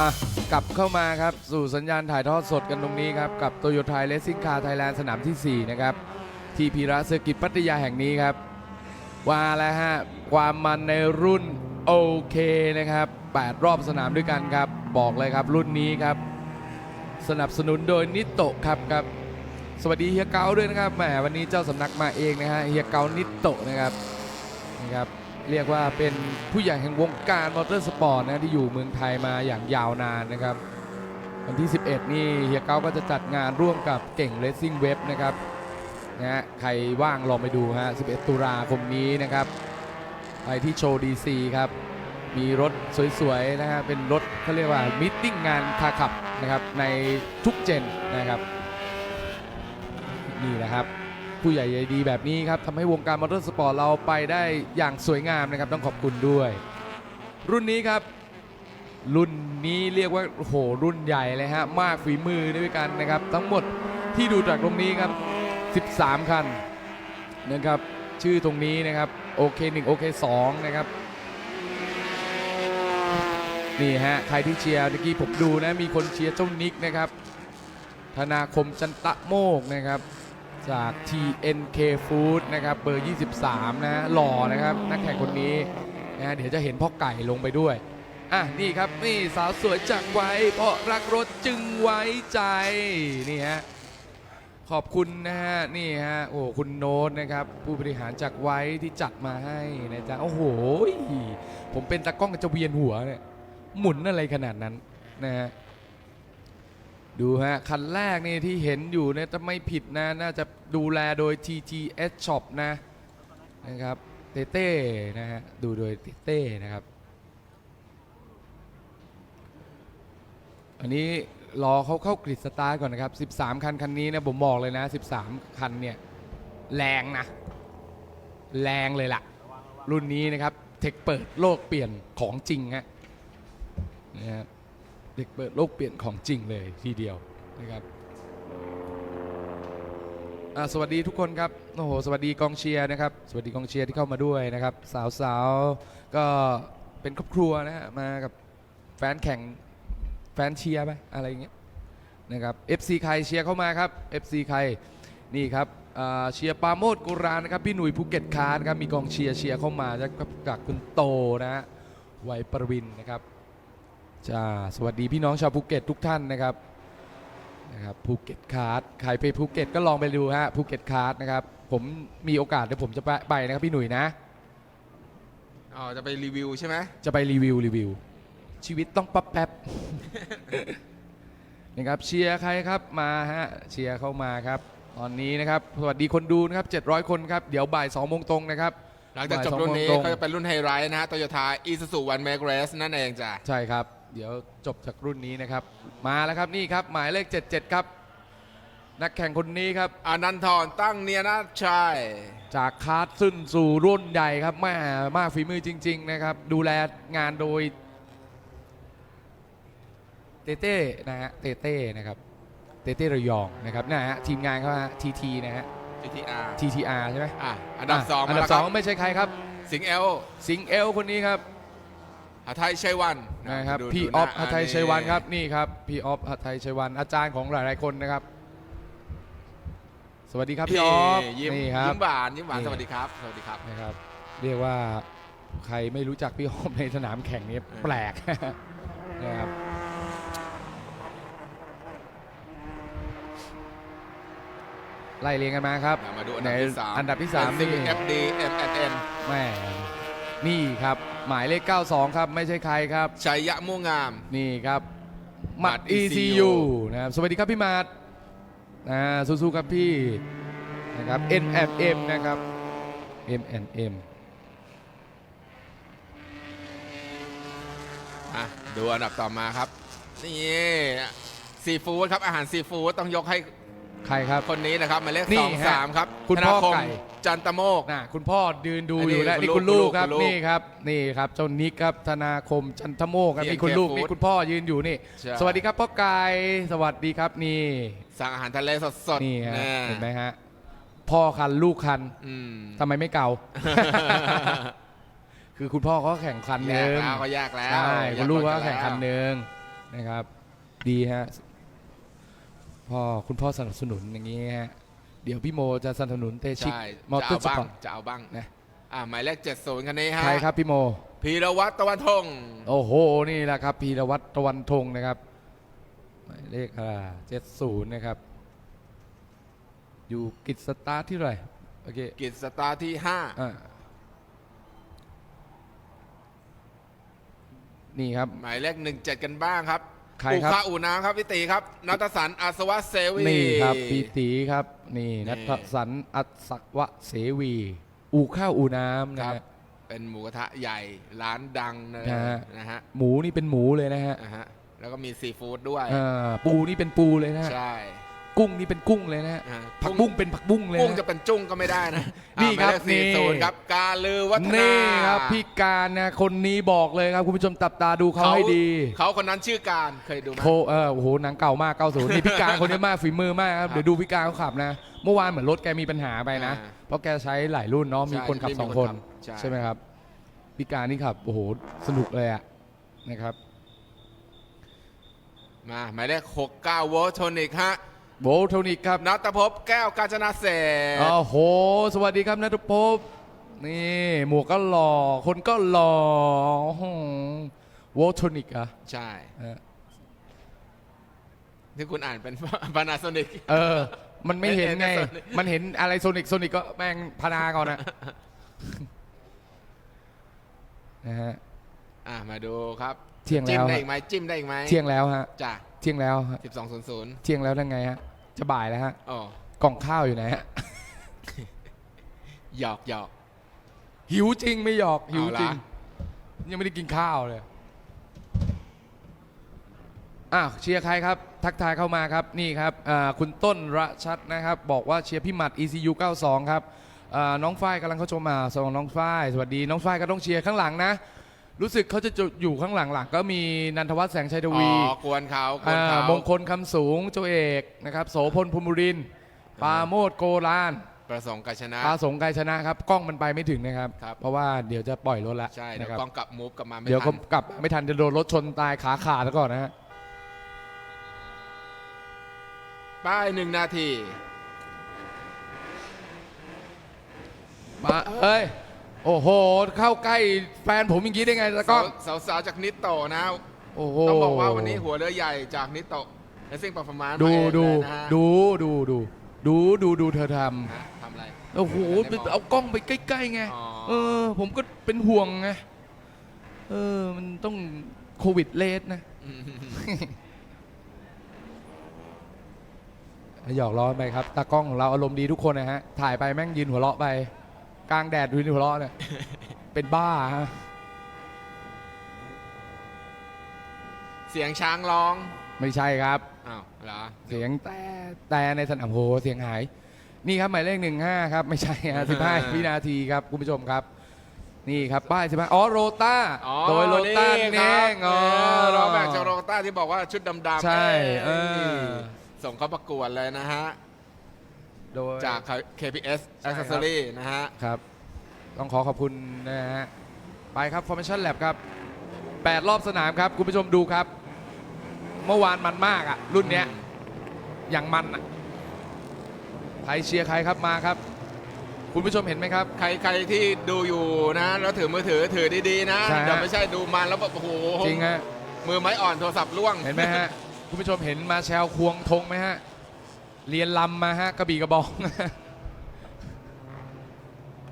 อะกลับเข้ามาครับ สู่สัญญาณถ่ายทอดสดกันตรงนี้ครับ กับโตโยต้าเลสซิ่งคาร์ไทยแลนด์สนามที่ 4 นะครับ ที่พีระเซอร์กิตพัทยาแห่งนี้ครับ ว่าแล้วฮะ ความมันในรุ่นโอเคนะครับ 8 รอบสนามด้วยกันครับ บอกเลยครับรุ่นนี้ครับ สนับสนุนโดยนิโตะครับครับ สวัสดีเฮียเกาด้วยนะครับแหมวันนี้เจ้าสำนักมาเองนะฮะเฮียเกานิโตะนะครับนี่ครับ เรียกว่าเป็นผู้ใหญ่แห่งวงการมอเตอร์สปอร์ตนะที่อยู่เมืองไทยมาอย่างยาวนานนะครับ วันที่ 11 นี่เฮียเก้าก็จะจัดงานร่วมกับเก่งเลสซิ่งเว็บนะครับนะฮะใครว่างลองไปดูฮะ 11 ตุลาคมนี้นะครับ ไปที่โชว์ดีซีครับ มีรถสวยๆนะฮะเป็นรถเขาเรียกว่ามิทติ้งงานคาขับนะครับในทุกเจนนะครับ นี่แหละครับ ผู้ใหญ่ใจดีแบบนี้ครับทำให้วงการมอเตอร์สปอร์ตเราไปได้อย่างสวยงามนะครับ ต้องขอบคุณด้วย รุ่นนี้ครับ รุ่นนี้เรียกว่าโอ้โหรุ่นใหญ่เลยฮะมากฝีมือด้วยกันนะครับ ทั้งหมดที่ดูจากตรงนี้ครับ 13 คันนะครับ ชื่อตรงนี้นะครับโอเค1โอเค2นะครับนี่ฮะใครที่เชียร์เมื่อกี้ผมดูนะมีคนเชียร์เจ้านิกนะครับธนาคมจันตะโมกนะครับ จาก TNK Food นะครับเบอร์ 23 นะฮะหล่อนะครับนักแข่งคนนี้นะฮะเดี๋ยวจะเห็นพ่อไก่ลงไปด้วยอะนี่ครับนี่สาวสวยจากไว้ เพราะรักรถจึงไว้ใจนี่ฮะขอบคุณนะฮะนี่ฮะโอ้คุณโน้ตนะครับ ผู้บริหารจากไว้ที่จัดมาให้นะจ๊ะโอ้โหผมเป็นตากล้องจะเวียนหัวเนี่ยหมุนอะไรขนาดนั้นนะฮะ ดูฮะ คันแรกนี่ที่เห็นอยู่เนี่ยจะไม่ผิดนะ น่าจะดูแลโดย TTS Shop นะ นะครับ เต้เต้นะฮะ ดูโดยเต้เต้นะครับ อันนี้รอเขาเข้ากริดสตาร์ก่อนนะครับ 13 คันคันนี้นะผมบอกเลยนะ 13 คันเนี่ย แรงนะ แรงเลยล่ะ รุ่นนี้นะครับ เทคเปิดโลกเปลี่ยนของจริงฮะนะฮะ เด็กเปิดโลกเปลี่ยนของจริงเลยทีเดียวนะครับสวัสดีทุกคนครับโอ้โหสวัสดีกองเชียร์นะครับ สวัสดีกองเชียร์ที่เข้ามาด้วยนะครับ สาวๆก็เป็นครอบครัวนะฮะมากับแฟนแข่งแฟนเชียร์ไปอะไรอย่างเงี้ยนะครับ FC ใครเชียร์เข้ามาครับ FC ใครนี่ครับเชียร์ปาโมดกุรานนะครับพี่หนุ่ยภูเก็ตคาร์นะครับมีกองเชียร์เชียร์เข้ามาจากจากคุณโตนะฮะไวยประวินนะครับ จ้าสวัสดีพี่น้องชาวภูเก็ตทุกท่านนะครับนะครับภูเก็ตคาร์ดใครไปภูเก็ตก็ลองไปดูฮะภูเก็ตคาร์ดนะครับผมมีโอกาสเดี๋ยวผมจะไปไปนะครับพี่หนุ่ยนะ อ๋อ จะไปรีวิวใช่ไหมจะไปรีวิวรีวิว ชีวิตต้องปั๊บแป๊บ นะครับเชียร์ใครครับมาฮะเชียร์เข้ามาครับ ตอนนี้นะครับสวัสดีคนดูนะครับ700 คนครับเดี๋ยวบ่าย2โมงตรงนะครับ หลังจากจบรุ่นนี้บ่ายสองโมงตรงก็จะเป็นรุ่นไฮไรท์นะฮะโตโยต้าอีซูซูวันเมกเรสนั่นเองจ้ะ ใช่ครับ เดี๋ยวจบจากรุ่นนี้นะครับ มาแล้วครับนี่ครับหมายเลข 77 ครับ นักแข่งคนนี้ครับ อานันทรตั้งเนียนาชัยจากคาร์ดขึ้นสู่รุ่นใหญ่ครับแม่มากฝีมือจริง ๆ นะครับ ดูแลงานโดย เต้เต้นะฮะเต้เต้นะครับ เต้เต้ระยองนะครับนะฮะทีมงานเขาฮะทีทีนะฮะ GTR TTR ใช่ไหมอะอันดับสองอันดับมาแล้วสคอรังไม่ใช่ใครครับ สิงห์เอลสิงห์เอลคนนี้ครับ หาไทยชัยวันนะครับดูพี่ดูออฟหหัทไทยชัยวันครับนี่ครับพี่ออฟหัทไทยชัยวันอาจารย์ของหลายๆคนนะครับ สวัสดีครับพี่ออฟยิ้มนี่ครับ ยิ้มหวานยิ้มหวานนี่ สวัสดีครับ สวัสดีครับ นะครับเรียกว่าใครไม่รู้จักพี่ออฟในสนามแข่งนี้แปลก นะครับไล่เรียงกันมาครับมาดูอันดับที่สามอันดับที่สามเป็นนี่ FD MNN แม่ นี่ครับ หมายเลข 92 ครับ ไม่ใช่ใครครับ ชัยยะม่วงงาม นี่ครับหมัดหมัด ECU ECU นะครับสวัสดีครับพี่หมัดนะสู้ๆครับพี่นะครับ NMM นะครับ MNM อะดูอันดับต่อมาครับ นี่ซีฟู้ดครับอาหารซีฟู้ดต้องยกให้ ใครครับ คนนี้นะครับหมายเลขนี่สองฮะสามครับคุณธพ่นาอคมไก่จันตโมกนะคุณพ่อยืนดูอันนี้อยู่แล้วคุณนี่ลูกคุณลูกครับคุณลูกนี่ครับนี่ครับเจ้านิกครับธนาคมจันทโมกครับ TNK นี่คุณลูก Food นี่คุณพ่อยืนอยู่นี่ ใช่ สวัสดีครับพ่อกายสวัสดีครับนี่ สั่งอาหารทะเลสดๆนี่ฮะแเห็นไหมฮะพ่อคันลูกคันอืมทำไมไม่เก่า คือคุณพ่อเขาแข่งคันหแยนึ่กงแล้วเขาแยกแล้วใช่แยคุณลูกรถก็แข่งคันหนึ่งนะครับ ดีฮะ พ่อคุณพ่อสนับสนุนอย่างนี้ฮะเดี๋ยวพี่โมจะสนับสนุนเตชิกใช่มอจะเตอเอาร์สบ้างปอร์ตจะเอาบ้างนะอ่าหมายเลข70คันนี้ฮะใครครับพี่โม พีรวัตรตะวันทงโอ้โห นี่แหละครับพีรวัตรตะวันทงนะครับหมายเลขอ่าเจ็ดศูนย์นะครับ อยู่กิจสตาร์ทที่เท่าไหร่โอเคกิจสตาร์ที่อ่านี่ครับ5หมายเลข17กันบ้างครับ ใครอูครับ คาอูน้ำครับพี่ตีครับนัทสันอาสวะเซวีนี่ครับปีตีครับนี่นี่นัทสันอัศวะเสวี อูข้าวอูน้ำคนะรับ ฮะ เป็นหมูกระทะใหญ่ร้านดังเลยนะฮะ นะฮะหมูนี่เป็นหมูเลยนะฮะอ่าฮะแล้วก็มีซีฟู้ดด้วย อ่าปูนี่เป็นปูเลยนะฮะใช่ กุ้งนี่เป็นกุ้งเลยนะฮะอ่า ผักบุ้งเป็นผักบุ้งเลยกุ้งนะจะเป็นจุ้งก็ไม่ได้นะนี่ครับอ่าหมายเลขสี่ศูนย์นี่ครับกาลือวัฒนานี่ครับพี่การนะคนนี้บอกเลยครับคุณผู้ชมตับตาดูเขาให้ดีเขาคนนั้นชื่อการเคยดูไหม โคเออโอ้โหหนังเก่ามาก 90 นี่พี่การคนนี้มากฝีมือมากครับครับเดี๋ยวดูพี่การเขาขับนะ เมื่อวานเหมือนรถแกมีปัญหาไปนะ อ่าเพราะแกใช้หลายรุ่นเนาะมีใช่คนขับไม่มีสองคคนนขับใช่ ใช่ไหมครับพี่การนี่ขับโอ้โหสนุกเลยอะนะครับ มาหมายเลข69โวลต์โทนิกฮะ โบลโทนิกครับนัตภพแก้วกาญจนาเศรษฐ์โอ้โห สวัสดีครับนัทภพนี่หมวกก็หล่อ คนก็หล่อโวลโทนิกอะใช่เออที่คุณอ่านเป็นพานาโซนิกเออ มันไม่เห็นไงเห็นแต่ Sonic มันเห็นอะไรโซนิกโซนิกก็แม่งพนาก่อนนะนะฮะอะมาดูครับเที่ยงจิ้แล้มวได้ฮะอีกไหมจิ้มได้อีกไหมเที่ยงแล้วฮะจ้ะเที่ยงแล้วฮะ1200เที่ยงแล้วยังไงฮะ จะบ่ายแล้วฮะ อ๋อกล่องข้าวอยู่ไหนฮะ หยอกหยอก หิวจริงไม่หยอก หิวเอาละจริง ยังไม่ได้กินข้าวเลย อ้าวเชียร์ใครครับ ทักทายเข้ามาครับ นี่ครับอ่าคุณต้นระชัดนะครับ บอกว่าเชียร์พี่หมัด ECU 92 ครับอ่าน้องฝ้ายกำลังเข้าชมมาสวัสดีน้องฝ้ายสวัสดีน้องฝ้ายก็ต้องเชียร์ข้างหลังนะ รู้สึกเขาจะอยู่ข้างหลังหลังก็มีนันทวัฒน์แสงชัยทอ๋วีอกวนเขากวนอ่าเขามงคลคำสูงเจ้าเอกนะครับโสพลภูมิรินทร์ปาโมดโกลานประสงค์กาชนะปาสงไกรชนะครับ กล้องมันไปไม่ถึงนะครับครับ เพราะว่าเดี๋ยวจะปล่อยรถละใช่เดี๋ยวนะครับกล้องกลับมูฟกลับมาไม่เดี๋ยวทัก็นกลับไม่ทันจะโดนรถชนตายขาขาดแล้วก่อนนะฮะป้ายหนึ่งนาทีมาเอ้ย โอ้โห เข้าใกล้แฟนผมอย่างนี้ได้ไงแล้วก็สาวสาวๆจากนิโตะนะ โอ้โหต้องบอกว่าวันนี้หัวเรือใหญ่จากนิโตะและซิ่งปอร์ฟอร์มานดูดูนะฮะดูดูดูดูดูดูเธอทฮะทำอะไรำโอ้โหเอากล้องไปใกล้ๆไง อ๋อเออ ผมก็เป็นห่วงไง เออ มันต้องโควิดเลสนะอืมหยอกล้อไปครับ ตากล้องของเราอารมณ์ดีทุกคนนะฮะ ถ่ายไปแม่งยืนหัวเราะไป กลางแดดยืนหัวเราะเนี่ย เป็นบ้าฮะเสียงช้างร้องไม่ใช่ครับ อ้าวเหรอเสียงแต่แต่ในสนามโหเสียงหาย นี่ครับหมายเลขหนึ่งห้าครับ ไม่ใช่ฮะสิบห้าวินาทีครับคุณผู้ชมครับ นี่ครับป้ายสิบห้าอ๋อโรต้าอ๋อโดยโรต้านี่เอครับงอ๋อเออรอแบบจากโรต้าที่บอกว่าชุดดำๆใช่เอ้ยเออส่งเข้าประกวดเลยนะฮะ โดยจาก KPS ใช่ครับ Accessory นะฮะครับ ต้องขอขอบคุณนะฮะ ไปครับ Formation Lab ครับ 8 รอบสนามครับ คุณผู้ชมดูครับ เมื่อวานมันมากอะรุ่นเนี้ยอย่างมันอะใครเชียร์ใครครับมาครับ คุณผู้ชมเห็นไหมครับ ใครใครที่ดูอยู่นะแล้วถือมือถือถือดีๆนะใช่ฮะอย่าไม่ใช่ดูมันแล้วแบบโอ้โหจริงฮะ มือไม้อ่อนโทรศัพท์ล่วงเห็นไหมฮะ คุณผู้ชมเห็นมาแชลควงธงไหมฮะ เรียนลำมาฮะกระบี่กระบอง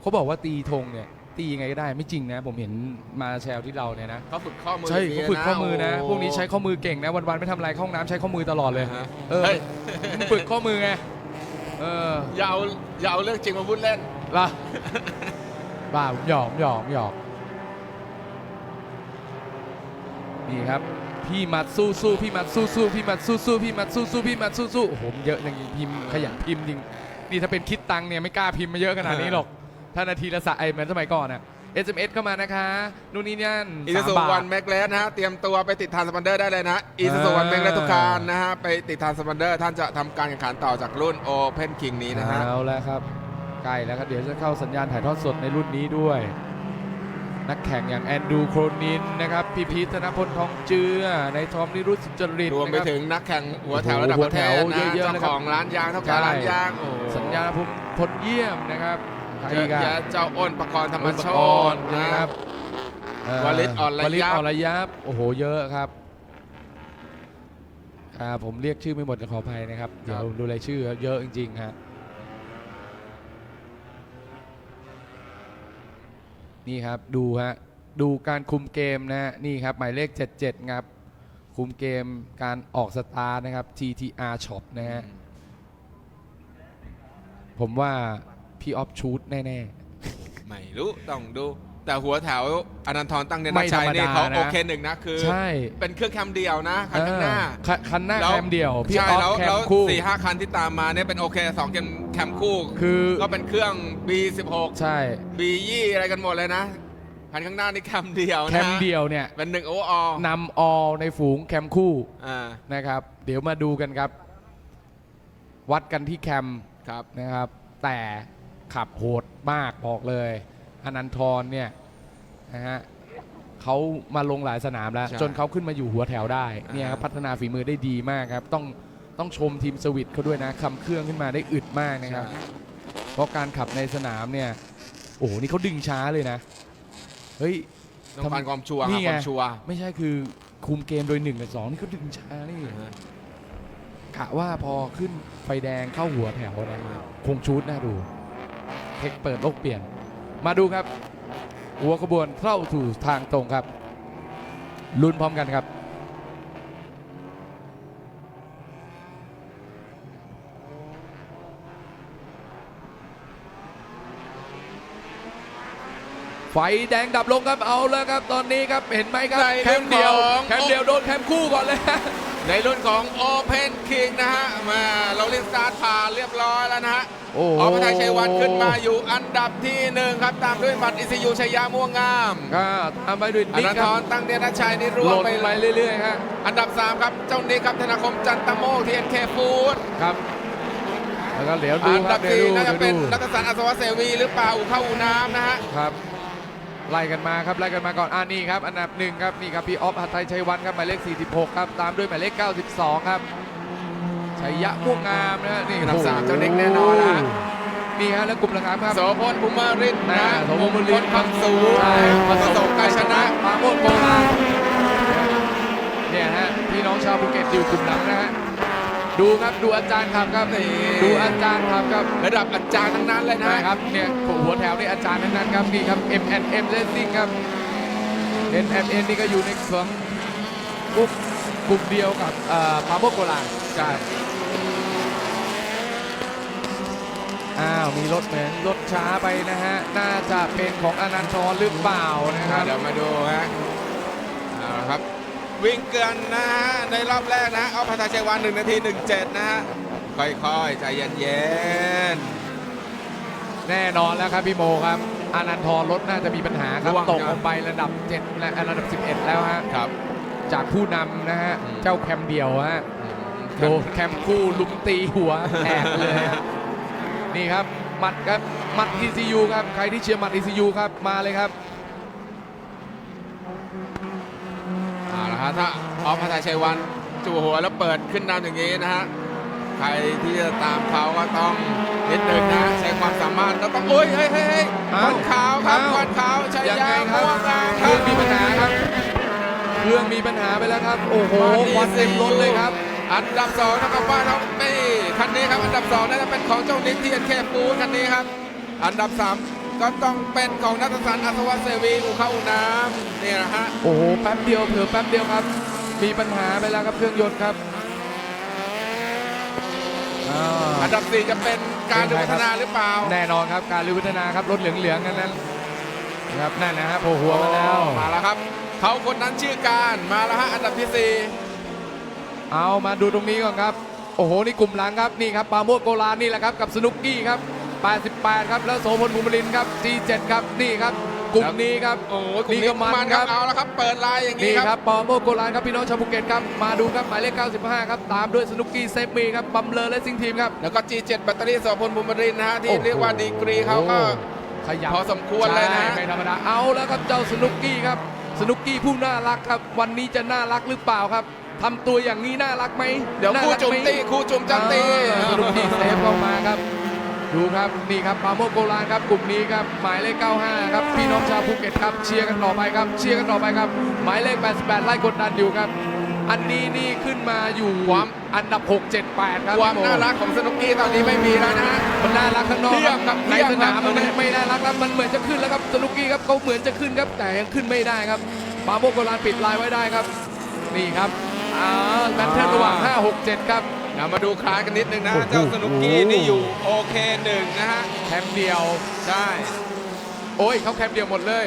เขาบอกว่าตีธงเนี่ย ตียังไงก็ได้ไม่จริงนะ ผมเห็นมาแชลที่เราเนี่ยนะเขาฝึกข้อมือใช่ดีเขาฝึกข้อมือนะโโหพวกนี้ใช้ข้อมือเก่งนะวันๆไม่ทำอะไรเข้าห้องน้ำใช้ข้อมือตลอดเลยฮะเออเฮ้ยมันฝึกข้อมือไงเอออย่าเอาอย่าเอาเรื่องจริงมาพูดเล่นล่ะบ้าผมหยอกผมหยอกผมหยอกนี่ครับพี่มัดสู้สู้พี่มัดสู้สู้พี่มัดสู้สู้พี่มัดสู้สู้พี่มัดสู้สู้โอ้โหเยอะจริงๆพิมพ์ขยันพิมพ์จริงนี่ถ้าเป็นคิดตังค์เนี่ยไม่กล้าพิมพ์มาเยอะขนาดนี้หรอก ถ้านาทีละสะไอเหมือนสมัยก่อนอะ SMS เข้ามานะคะ นู่นนี่นั่นอีซูสามซูบาวัทนแม็กเลสนะฮะเตรียมตัวไปติดทานสปันเดอร์ได้เลยนะอีซูซูอ่าวันแม็กเลสทุกคานนะฮะไปติดทานสปันเดอร์ท่านจะทำการแข่งขันต่อจากรุ่นโอเพนคิงนี้นะฮะ เอาแล้วครับ ใกล้แล้วครับ เดี๋ยวจะเข้าสัญญาณถ่ายทอดสดในรุ่นนี้ด้วย นักแข่งอย่างแอนดูโครนินนะครับ พี่พีทธนพลทองเจือ ในทอมนิรุตสุจริตรวมไปนะครับถึงนักแข่งหัวแถวระดับหัปวระเทแถศวนะเยอะๆเจ้าเลยครับของร้านยางเท่าใช่แก่ร้านยางโอ้สัญญาภูมิพลเยี่ยมนะครับ ใครเยอีอะกอะแยะเจ้าอ้นประกรณ์ธรรมโชอ่อตนนะนะคครัรับบเอ่อวลิตอ่อนระยับ วลิตอ่อนระยับโอ้โหเยอะครับอ่าผมเรียกชื่อไม่หมดจะขออภัยนะครับเดี๋ยวดูรายชื่อครับเยอะจริงๆฮะนี่ครับดูฮะดูการคุมเกมนะฮะนี่ครับหมายเลข 77ครับคุมเกมการออกสตาร์ทนะครับ TTR Shop นะฮะผมว่า พี่ออฟชูดแน่ไม่รู้ต้องดู แต่หัวแถวอนันทรตั้งเดนไม่ชัยนี่ธรรมดาเขานะ โอเคหนึ่งนะคือ ๆ ใช่เป็นเครื่องแคมเดียวนะคันข้างหน้า เออคันคันหน้าแล้ว แคมเดียวพี่ใช่ออฟแล้วแคแล้มวคู่ สี่ห้าคันที่ตามมาเนี่ยเป็นโอเคสองแคมแคมคู่ คือก็เป็นเครื่อง B16 ใช่ B20 อะไรกันหมดเลยนะ คันข้างหน้านี่แคมเดียวนะแคมเดียวเนี่ยเป็นหนึ่งโอออนำออในฝูงแคมคู่อ่านะครับ เดี๋ยวมาดูกันครับ วัดกันที่แคมครับนะครับ แต่ ขับโหดมากบอกเลยอนันทรเนี่ยนะฮะเขามาลงหลายสนามแล้ว ใช่จนเขาขึ้นมาอยู่หัวแถวได้เนี่ยครับอ่าฮะ พัฒนาฝีมือได้ดีมากครับ ต้องต้องชมทีมสวิตเขาด้วยนะคำเครื่องขึ้นมาได้อึดมากนะครับ เพราะการขับในสนามเนี่ย โอ้โห นี่เขาดึงช้าเลยนะ เฮ้ย ต้องการความชัวร์นี่หาไงความชัวร์ไม่ใช่คือคุมเกมโดยหนึ่งกับสองนี่เขาดึงช้านี่กะว่าพอขึ้นไฟแดงเข้าหัวแถวนะคงชูดน่าดู เทคเปิดโลกเปลี่ยน มาดูครับ หัวขบวนเข้าถูทางตรงครับ ลุ้นพร้อมกันครับไฟแดงดับลงครับเอาแล้วครับตอนนี้ครับเห็นไหมครับในแคมเดียวเรื่องของแคมเดียวโดนแคมคู่ก่อนเลยในรุ่นของ Open King นะฮะมาเราเล่นสตาร์ทผ่านเรียบร้อยแล้วนะฮะ โอ้โหอพระไทยชัยวันขึ้นมาอยู่อันดับที่หนึ่งครับตามด้วยบัตรอิสยูชัยยาม่วงงามก็ตามไปด้วยอนิกนันคทรับรตั้งเดชชัยนี่ร่ลวงงไปไปเรื่อยๆฮะอันดับ3ครับเจ้านิกครับธนาคมจันตโมกทีเอ็นเคฟู้ดครับ แล้วก็เดี๋ยวดูอันครัดับบเดี๋ยวสี่ดูน่าจะเดี๋ยวเป็นดูนัทสันอัศวะเสวีหรือเปล่าอู่เข้าอู่น้ำนะฮะ ครับไล่กันมาครับไล่กันมาก่อนอ่านี่ครับอันดับหนึ่งครับนี่ครับพี่ออฟหัตถยชัยวันครับหมายเลข 46 ครับตามด้วยหมายเลข 92 ครับ ชัยยะม่วงงามนะฮะนี่อันดับโโหสามเจ้านิกแน่นอนนะนี่ฮะแล้วกลุ่มราคาครับโสพลบุมารินนะอ่าโสพลบุมารินคำสูงใช่ประสบการชนะปราโมดโกลาเนี่ยฮะพี่น้องชาวภูเก็ตอยู่กลุ่มหลังนะฮะดูครับดูอาจารย์ครับครับนี่ดูอาจารย์ครับครับระดับอาจารย์ทั้งนั้นเลยนะนะครับเนี่ยหัวแถวนี่อาจารย์ทั้งนั้นครับนี่ครับ M N M Racing ครับ N M N นี่ก็อยู่ในส่วนกลุ่มกลุ่มเดียวกับปาโมโกลาใช่ อ้าวมีรถเหมือนรถช้าไปนะฮะ น่าจะเป็นของอนันทรหรือเปล่านะครับ เดี๋ยวมาดูฮะเอาละครับ วิ่งเกินนะฮะในรอบแรกนะเอาพัทยชัยวัน1นาที 17 นะฮะ ค่อยๆ ใจเย็นแน่นอนแล้วครับพี่โมครับอนันทรรถน่าจะมีปัญหาครับระวังตกนะลงไประดับ 7 และระดับ 11 แล้วฮะๆครับ จากผู้นำนะฮะอืมเจ้าแคมเดียวฮะคโดรับนแคมคู่ลุมตีหัวแอกเลยฮะ นี่ครับหมัดครับหมัด ECU ครับใครที่เชียร์หมัด ECU ครับมาเลยครับเอาละฮะถ้าเอาพัทยชัยวันจู่หัวแล้วเปิดขึ้นนำอย่างนี้นะฮะใครที่จะตามเขาก็ต้องนิดนึงนะใช้ความสามารถแล้วต้องโอ้ยเฮ้ยเฮ้ยเฮ้ยคอ้าววันขาวครับอ้าวควันขาวชัยยังยาไงครับม่วงงามเคครัรื่อบงมีปัญหาครับเครื่องมีปัญหาไปแล้วครับ โอ้โหควันเต็มรถเลยครับ อันดับสองนะครับว่าน้องนี่ คันนี้ครับ อันดับสองน่าจะเป็นของเจ้านิกที่เอ็นเคปูคันนี้ครับ อันดับสามก็ต้องเป็นของนัทสันอัศวะเสวีอูเข้าอูน้ำนี่นะฮะโอ้โหแป๊บเดียวเผลอแป๊บเดียวครับ มีปัญหาไปแล้วครับเครื่องยนต์ครับอ่าอันดับสี่จะเป็นการเป็นพัใครครับฒนาหรือเปล่า แน่นอนครับการลือพัฒนาครับรถเหลืองๆกันนั้นนะครับนั่นนะฮะโผล่หัวมาแล้วมาแล้วครับเขาคนนั้นชื่อการมาแล้วฮะอันดับที่สี่เอามาดูตรงนี้ก่อนครับโอ้โห นี่กลุ่มหลังครับนี่ครับปราโมดโกลานนี่แหละครับกับสนุกกี้ครับ 88 ครับแล้วโสพลภูมิลินทร์ครับ G7 ครับนี่ครับกลุ่มนี้ครับโอ้โหกลุ่มนี่นี้ก็มันมันคครัรับบเอาแล้วครับเปิดลายอย่างนี้นี่คครัรับบปราโมดโกลานครับพี่น้องชาวภูเก็ตครับมาดูครับหมายเลข 95 ครับตามด้วยสนุกกี้เซฟมีครับบัมเลอร์และซิงทีมครับแล้วก็ G7 แบตเตอรี่โสพลบุญบรินทร์นะฮะที่โอ้โหเรียกว่าดีกรีเขาก็ขยับพอสมควรเลยนะใช่ไม่ธรรมดาเอาแล้วครับเจ้าสนุกกี้ครับสนุกกี้ผู้น่ารักครับ วันนี้จะน่ารักหรือเปล่าครับ ทำตัวอย่างนี้น่ารักไหมเดี๋ยวน่าคู่รักจุ่มไหตีคู่จุ่มจับตีอ่าสนุกกี้เซฟเข้ามาครับ ดูครับนี่ครับปราโมชโกลานครับกลุ่มนี้ครับหมายเลข 95 ครับพี่น้องชาวภูเก็ตครับเชียร์กันต่อไปครับเชียร์กันต่อไปครับ หมายเลข 88 ไล่กดดันอยู่ครับ อันนี้นี่ขึ้นมาอยู่ความอันดับ 6 7 8 ครับความพี่โมน่ารักของสนุกกี้ตอนนี้ไม่มีแล้วนะฮะมันน่ารักข้างนอกเทียบครับในเทียบสนามครับมันไม่ไม่น่ารักแล้วมันเหมือนจะขึ้นแล้วครับสนุกกี้ครับเขาเหมือนจะขึ้นครับแต่ยังขึ้นไม่ได้ครับปราโมชโกลานปิดลายไว้ได้ครับนี่ครับ อ่าแบทเทิลระหว่าง 5 6 7 ครับเรามาดูคลาสกันนิดนึงนะโอ้โหเจ้าสนุกกี้นี่อยู่โอเคหนึ่งนะฮะ แคมป์เดียว ใช่ โอ้ยเขาแคมป์เดียวหมดเลย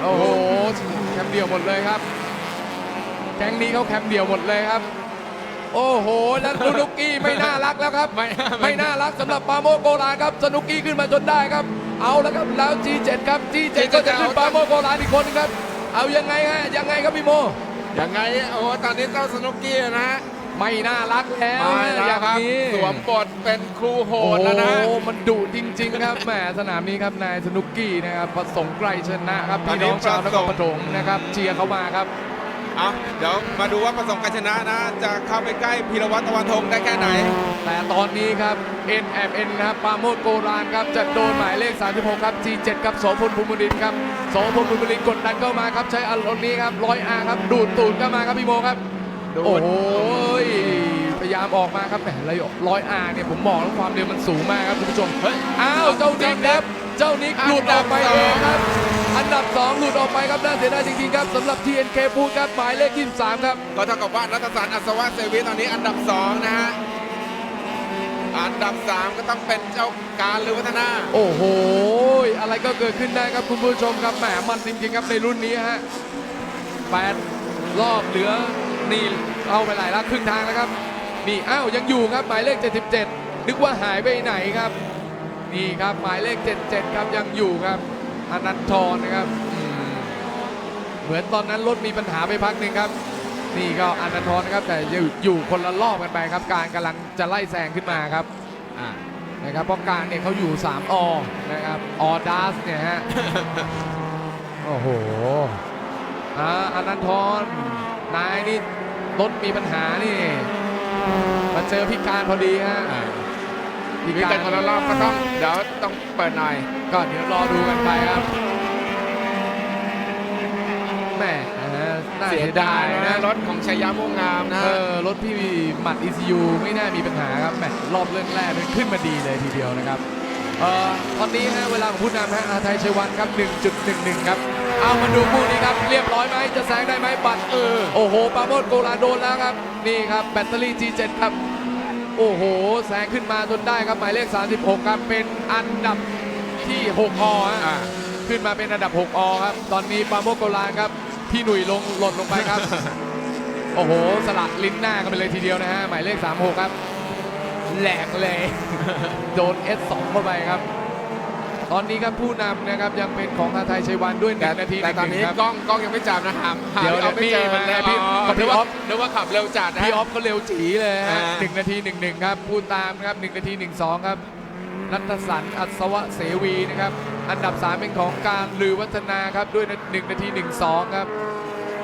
โอ้โหแคมป์เดียวหมดเลยครับ แก๊งนี้เขาแคมป์เดียวหมดเลยครับ โอ้โห แล้วสนุกกี้ไม่น่ารักแล้วครับ ไม่ไม่น่ารักสำหรับปาโมโกลานครับ สนุกกี้ขึ้นมาจนได้ครับ เอาแล้วครับ แล้ว G7 ครับ G7 ก็จะขึ้นปาโมโกลานอีกคนนึงครับ เอายังไงฮะ ยังไงครับพี่โม ยังไงโอ้ตอนนี้เจ้าสนุกกี้นะฮะไม่น่ารักแล้วไม่แล้อวย่างครับนี้สวมบทเป็นครูโหดแล้วนะ โอ้โหมันดุจริง ๆ ครับแหมสนามนี้ครับนายสนุกกี้นะครับประสงค์ไกรชนะครับพี่น้องชาวนครปฐมนะครับเชียร์เขามาครับเอาเดี๋ยวมาดูว่าประสงค์การชนะนะ จะเข้าไปใกล้พีรวัตรตะวันทงได้แค่ไหน แต่ต อนนี้ครับ NMN นะครับปราโมดโกรานครับจะโดนหมายเลข 36 ครับ G7 ครับโสพลภูมิรินทร์ครับโสพลภูมิรินทร์กดดันเข้ามาครับใช้อารมณ์นี้ครับร้อยอาครับดูดตูดเข้ามาครับพี่โมครับดูดโอ้โหพยายามออกมาครับแหมร้อยอาเนี่ยผมบอกแล้วความเร็วมันสูงมากครับคุณผู้ชมเฮ้ยอ้าวเจ้านิกครับเจ้านิกหลุดออกไปเองครับ อันดับ 2 หลุดออกไปครับน่าเสียดายจริงๆครับสำหรับ TNK พูดครับหมายเลข23ครับก็เท่ากับว่านัทสันอัศวะเซวิตอนนี้อันดับ 2 นะฮะ อันดับ 3 ก็ต้องเป็นเจ้าการหรือวัฒนา โอ้โห อะไรก็เกิดขึ้นได้ครับคุณผู้ชมครับแหมมันจริงๆครับในรุ่นนี้ฮะแปดรอบเหลือนี่เอาไปหลายละครึ่งทางแล้วครับ นี่อ้าวยังอยู่ครับหมายเลข 77 นึกว่าหายไปไหนครับ นี่ครับหมายเลข 77 ครับยังอยู่ครับอนันทรนะครับอืมเหมือนตอนนั้นรถมีปัญหาไปพักหนึ่งครับ นี่ก็อนันทรนะครับแต่อยู่อยู่คนละรอบกันไปครับ การกำลังจะไล่แซงขึ้นมาครับอ่านะครับเพราะกลางเนี่ยเขาอยู่ 3อนะครับออดัสเนี่ยฮะโอ้โหอ่าอนันทรนายนี่รถมีปัญหานี่มาเจอพิการพอดีฮะอ่าพิวิ่งกากัรนคนละรอบก็ต้องเดี๋ยวต้องเปิดหน่อยก็เดี๋ยวรอดูกันไปครับแหม่ นะฮะน่าเสีเสียยดาดายยนะนะรถของชัยยาม่วงงามนะเออรถพี่หมัด ECU ไม่น่ามีปัญหาครับแหมรอบเรื่องแรกมันขึ้นมาดีเลยทีเดียวนะครับเอ่อตอนนี้ฮะเวลาของผู้นำฮะอาไทยชัยวันครับ 1.11 ครับ เอามาดูคู่นี้ครับ เรียบร้อยไหมจะแซงได้ไหมบัตรเออโอ้โหปราโมดโกลาโดนแล้วครับ นี่ครับแบตเตอรี่ G7 ครับ โอ้โห แซงขึ้นมาจนได้ครับ หมายเลข 36 ครับ เป็นอันดับที่ 6 อฮะอ่าขึ้นมาเป็นอันดับ 6 อครับ ตอนนี้ปราโมชโกลานครับ พี่หนุ่ยลงหล่นลงไปครับ โอ้โห สลัดลิ้นหน้ากันไปเลยทีเดียวนะฮะ หมายเลข 36 ครับ แหลกเลย โดน S2 เข้าไปครับ ตอนนี้ครับผู้นำนะครับยังเป็นของอาไทยชัยวันด้วยหแต่นึ่งนาทีแต่ตอนนี้หงครับกล้องกล้องยังไม่จับนะหามหาเดี๋ยวเอาไม่เจอนี่มันนะพี่อ๋อกับพี่นึกว่าอ๊อฟนึกว่าขับเร็วจัดนะพี่ออฟก็เร็วจีเลยฮะอ่าหนึ่งนาทีหนึ่งหนึ่งครับพูดตามครับหนึ่งนาทีหนึ่งสองครับ นัทสันอัศวะเสวีนะครับ อันดับ 3 เป็นของการลือวัฒนาครับ ด้วยหนึ่งนาทีหนึ่งสองครับ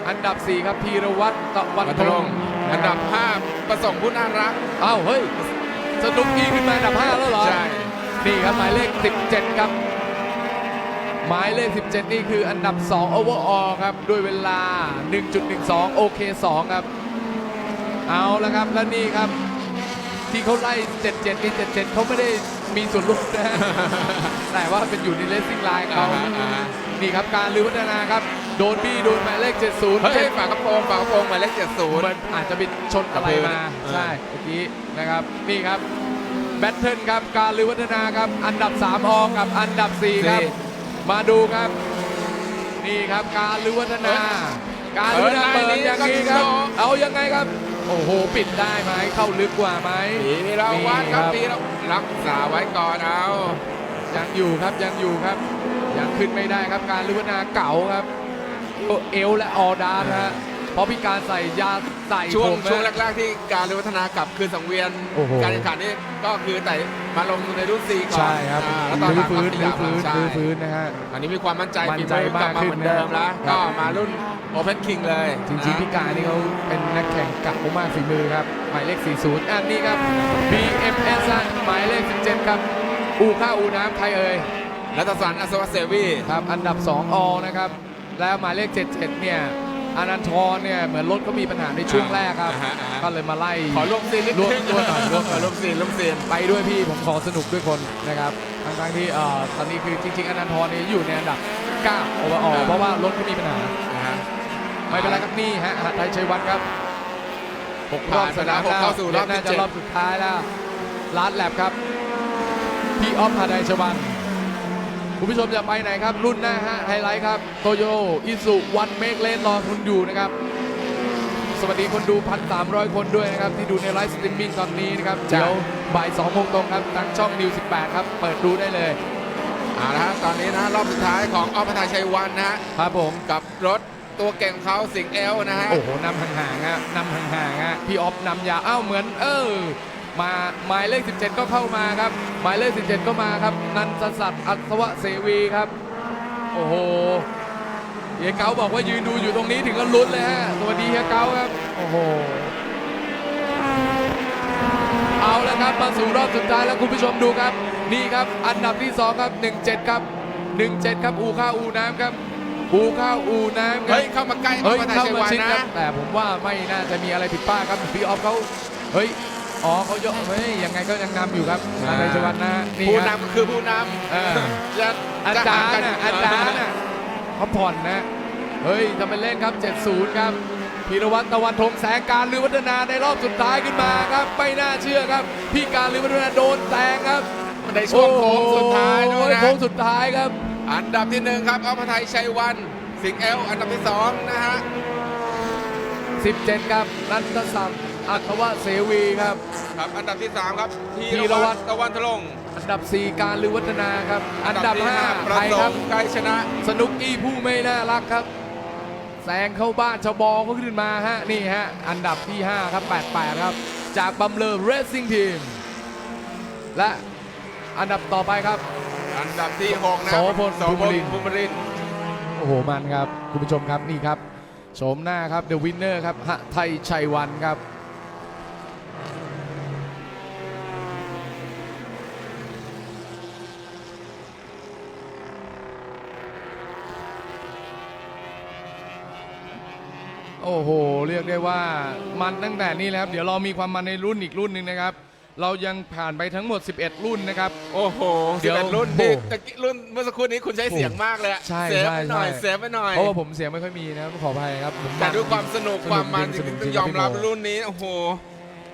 อันดับ 4 ครับพีรวัตรตะวันวัตทรรงงอันดับ 5 ประสงค์ผู้น่ารักเอ้าเฮ้ย สนุกกี้ขึ้นมาอันดับ 5 แล้วเหรอ ใช่ นี่ครับหมายเลข 17 ครับ หมายเลข 17 นี่คืออันดับ2 overall ครับ ด้วยเวลา 1.12 โอเค 2 ครับ เอาละครับ แล้วนี่ครับ ที่เขาไล่ 77นี่77เขาไม่ได้ มีส่วนร่วมนะฮะ แต่ว่าเป็นอยู่ในเลสซิ่งไลน์เขาอ่าฮะอ่าฮะ นี่ครับการลือวัฒนาครับ โดนบี้โดนหมายเลข 70เฮ้ยเจ็ดฝากระโปรงฝากระโปรงหมายเลขเจ็ดศูนย์ มันอาจจะไปชนอะไรมา เออ ใช่เมื่อกี้นะครับ นี่ครับแบทเทิลครับ การลือวัฒนาครับ อันดับ 3 ออกกับอันดับ 4 ครับ มาดูครับ นี่ครับการลือวัฒนา การลือวัฒนาเปิดอย่างนี้ครับ เอายังไงครับ โอ้โห ปิดได้ไหมเข้าลึกกว่าไหมพีเราวัดครับนี่ครับพีเรารักษาไว้ก่อนเอา ยังอยู่ครับยังอยู่ครับ ยังขึ้นไม่ได้ครับการลือวัฒนาเก่าครับ เอวและออดาร์ฮะ เพราะพี่การใส่ยาใส่ช่วงผมช่วงนะ แรก ๆ ที่การเรือวัฒนากลับคืนสังเวียน โอ้โห การแข่งขันนี่ก็คือแต่มาลงในรุ่น4ก่อนใช่ครับอ่าแล้วตอนหลื้ลัองฟื้นก็ขลื้ยัอบฟื้นใช่ลื้อฟื้นนะฮะ อันนี้มีความมั่นใจมั่นฝีใจมือกลับมากมาเหมือนเดิมแล้วขึ้นนะ ก็มารุ่นโอเพนคิงเลยจริงๆพี่การนี่เขาเป็นนักแข่งกักมากฝีมือครับ หมายเลข 40 อันนี้ครับ BMS ฮะหมายเลข 17 ครับ อูข้าวอูน้ำใครเอ่ย รัตสันอัศวเสวี ครับ อันดับ 2อนะครับ แล้วหมายเลข 77 เนี่ย อนันทรเนี่ยเหมือนรถเขามีปัญหาในช่วงแรกครับ อ่าฮะอ่าฮะ ก็เลยมาไล่ ขอร่วมซีนนิดร่วมนึงร่วมหน่อยร่วมหน่อยร่วมซีนร่วมซีน ไปด้วยพี่ผมขอสนุกด้วยคนนะครับทั้งๆที่เอ่อตอนนี้คือจริง ๆอนันทรเนี่ยอยู่ในอันดับ9โอเวอร์ออเพราะว่ารถเขามีปัญหา นะฮะไม่เป็นไรครับนี่ฮะหาไทยชัยวัฒน์ครับหกรอบสนามหกแล้วเข้าสู่รอบน่าที่จะเจ็ดรอบสุดท้ายแล้วลาดแลบครับ พี่ออฟหาไทยชัยวัฒน์ คุณผู้ชมจะไปไหนครับ รุ่นหน้าฮะไฮไลท์ครับโตโยอิสุวันเมกเลนรอคุณอยู่นะครับ สวัสดีคนดู 1,300 คนด้วยนะครับ ที่ดูในไลฟ์สตรีมมิ่งตอนนี้นะครับจ้ะเดี๋ยวบ่าย2โมงตรงครับทางช่องนิว18 ครับ เปิดดูได้เลยเอาละฮะตอนนี้นะรอบสุดท้ายของออพทาชัยวันนะฮะครับผมกับรถตัวเก่งของเขาสิงห์เอลนะฮะโอ้โหนำห่างๆฮะนำห่างๆฮะพี่ออฟนำยาวอ้าวเหมือน เออ มาหมายเลข 17 ก็เข้ามาครับ หมายเลข 17 ก็มาครับ นันทศักดิ์อัศวะเสวีครับ โอ้โหเฮียเกาบอกว่ายืนดูอยู่ตรงนี้ถึงก็ลุ้นเลยฮะสวัสดีเฮียเกาครับ โอ้โห เอาแล้วครับมาสู่รอบสุดท้ายแล้วคุณผู้ชมดูครับ นี่ครับอันดับที่ 2 ครับ 17 ครับ 17 ครับ อูข้าวอูน้ำครับอูข้าวอูน้ำครัเฮ้บยเข้ามาใกล้ออเฮ้ยพทาเข้าชัยมาวันชิดครันะบแต่ผมว่าไม่น่าจะมีอะไรผิดพลาดครับพี่ออฟเขาเฮ้ย อ๋อเขายกเฮ้ยยังไงก็ยังนำอยู่ครับนายชวันนะนี่ผู้ครับนำก็คือผู้นเออำจะอาจารย์จะน่ะหอาจารย์น่ะเขาผ่อนนะ เฮ้ยทำเป็นเล่นครับ 70 ครับพีรวัตรตะวันธงแสงการลือวัฒนาในรอบสุดท้ายขึ้นมาครับ ไม่น่าเชื่อครับ พี่การลือวัฒนาโดนแซงครับในช่วงโค้งสุดท้ายด้วยโอ้นะ โค้งสุดท้ายครับ อันดับที่หนึ่งครับออพทาชัยวันสิงห์เอลอันดับที่สองนะฮะ 17 ครับนันทศักดิ์ อัศวะเสวีครับ ครับ อันดับที่สามครับธีธีรรวัวัตตรรตะวันทะลงอันดับ 4 การลือวัฒนาครับ อันดับที่5ปใคระรสครังบ ค์ไกรชนะ สนุกอี้ผู้ไม่น่ารักครับแซงเข้าบ้านชาวบอก็ขึ้นมาฮะนี่ฮะ อันดับที่ 5 ครับ 88 ครับ จากบัมเลอร์เรซซิ่งทีม และอันดับต่อไปครับ อันดับที่หกนะโสพลโสพภูลมิรินทร์ ภูมิรินทร์โอ้โห มันครับ คุณผู้ชมครับนี่ครับโฉมหน้าครับเดอะวินเนอร์ครับหะไทยชัยวันครับ อ้โห เรียกได้ว่ามันตั้งแต่นี้แล้วครับ เดี๋ยวเรามีความมันในรุ่นอีกรุ่นหนึ่งนะครับ เรายังผ่านไปทั้งหมด 11 รุ่นนะครับ โอ้โหเดี๋สิบยวเอ็ดรุ่นโอ้นี่โหตะกี้รุ่นเมื่อสักครู่นี้คุณใช้เสียงมากเลยอะใช่เซฟใช่ไปหน่อยใช่ เซฟไปหน่อย เพราะว่าผมเสียงไม่ค่อยมีนะครับขออภัยครับผมแต่ด้วยความสนุกสนุกความมันจจริงริงสนุกจริงๆต้องยอมรับพี่โหรุ่นนี้ โอ้โห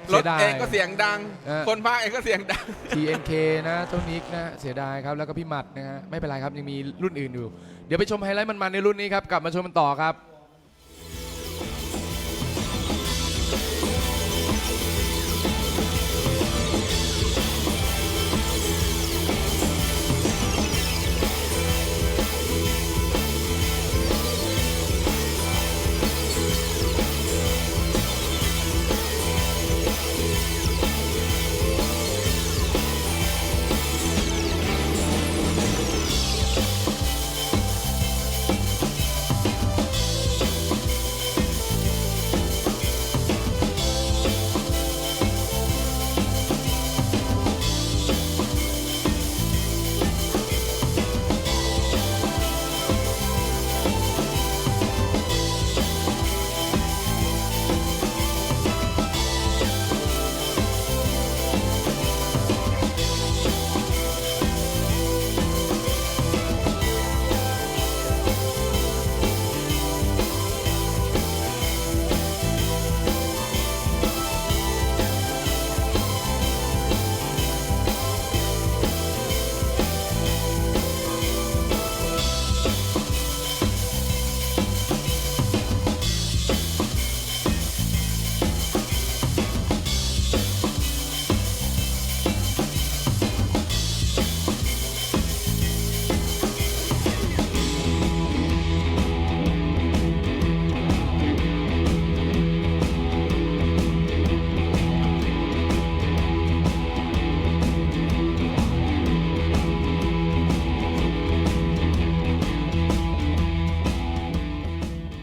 เสีรยถดายเองก็เสียงดัง เออ คนพากย์เองก็เสียงดัง TNK นะเท่านิกนะ เสียดายครับ แล้วก็พี่หมัดนะฮะ ไม่เป็นไรครับ ยังมีรุ่นอื่นอยู่ เดี๋ยวไปชมไฮไลท์มันๆในรุ่นนี้ครับ กลับมาชมกันต่อครับ